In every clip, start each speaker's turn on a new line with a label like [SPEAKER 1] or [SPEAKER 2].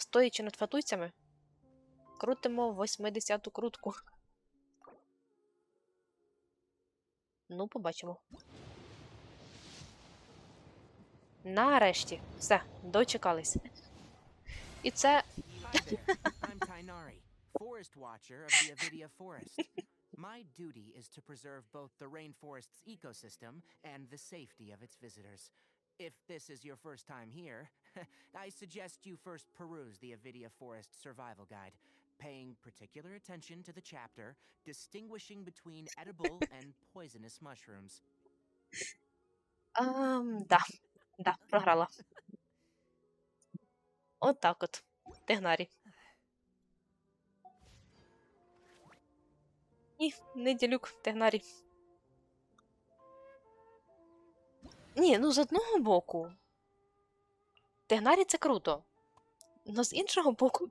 [SPEAKER 1] Стоячи над фатуйцями, крутимо 80-ту крутку. Ну, побачимо. Нарешті. Все, дочекались. І це
[SPEAKER 2] Forest Watcher of the Avidia Forest. My duty is to preserve both the rainforest's ecosystem and the safety of its visitors. If this is your first time here, I suggest you first peruse the Avidia Forest Survival Guide, paying particular attention to the chapter distinguishing between edible and poisonous mushrooms.
[SPEAKER 1] Ам, да, да, програла. От так от. Тигнарі. Ні, не ділюк, тигнарі. Ні, ну з одного боку. Тигнарі це круто. Но з іншого боку.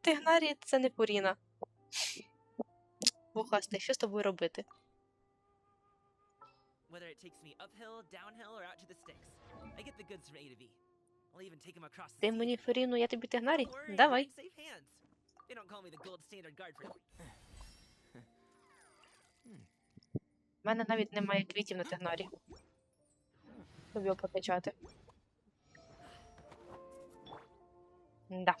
[SPEAKER 1] Тигнарі це не поріна. Вухасте, що з тобою робити?
[SPEAKER 3] Whether it takes me uphill, downhill, or out to the sticks. I get the goods from A to B. I'll even take him across the
[SPEAKER 1] Ти мені феріну, я тобі тигнарі? Давай.
[SPEAKER 3] I'm in safe hands. They don't call me the gold standard guard for
[SPEAKER 1] У мене навіть немає квітів на тигнарі. Щоб його покачати. Да.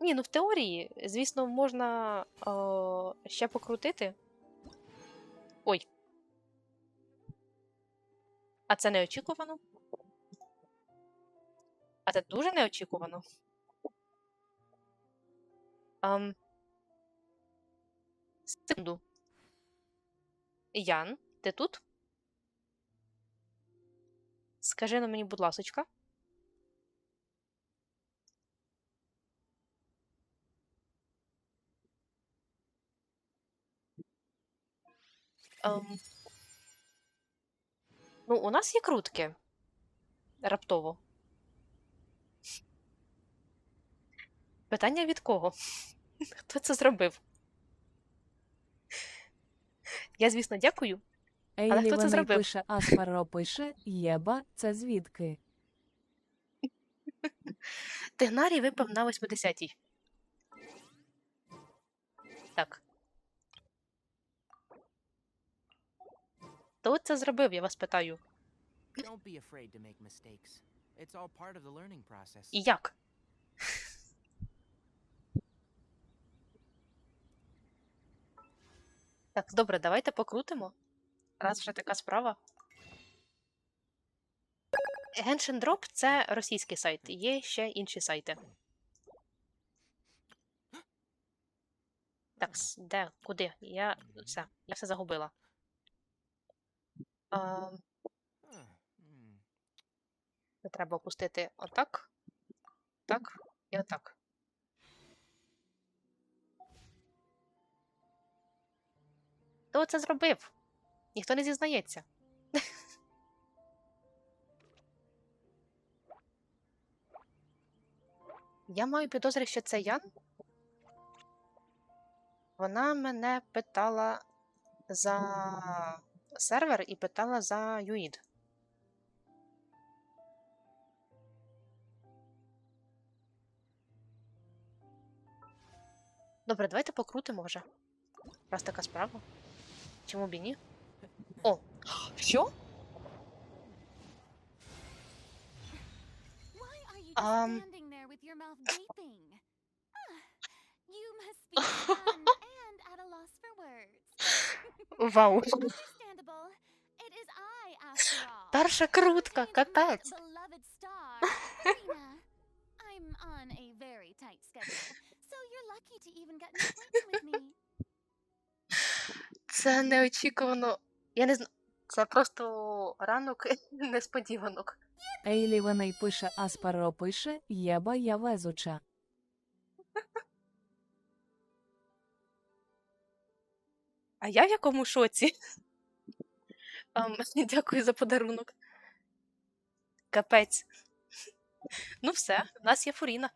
[SPEAKER 1] Ні, ну в теорії, звісно, можна о, ще покрутити. Ой. А це неочікувано. А це дуже неочікувано. Ам... Секунду. Ян, ти тут? Скажи на мені, будь ласочка. Ем... Ну, у нас є крутки. Раптово. Питання від кого? Хто це зробив? Я, звісно, дякую.
[SPEAKER 4] Ейлі
[SPEAKER 1] хто це зробив?
[SPEAKER 4] пише, Аспаро пише, Єба, це звідки?
[SPEAKER 1] Тигнарій випав на 80-й. Так. Хто це зробив, я вас питаю.
[SPEAKER 2] Don't be afraid to make mistakes. It's all part of the learning process.
[SPEAKER 1] І як? Так, добре, давайте покрутимо. Раз вже така справа. Genshin Drop — це російський сайт. Є ще інші сайти. Так, де? Куди? Я все, я все загубила. А, треба опустити отак, так і отак. Хто це зробив? Ніхто не зізнається. Я маю підозри, що це Ян. Вона мене питала за сервер і питала за юїд. Добре, давайте покрутимо вже. Раз така справа. Чому б і ні? О! Що? Um.
[SPEAKER 5] Ah.
[SPEAKER 1] Вау! Перша крутка,
[SPEAKER 5] Karina. I'm on a very tight schedule, so you're lucky to even get an appointment with me.
[SPEAKER 1] Це неочікувано. Я не знаю. Це просто ранок несподіванок.
[SPEAKER 4] Ейлі Веней пише, Аспаро пише, Єба, я везуча.
[SPEAKER 1] А я в якому шоці? Ам, дякую за подарунок. Капець. Ну все, в нас є Фуріна.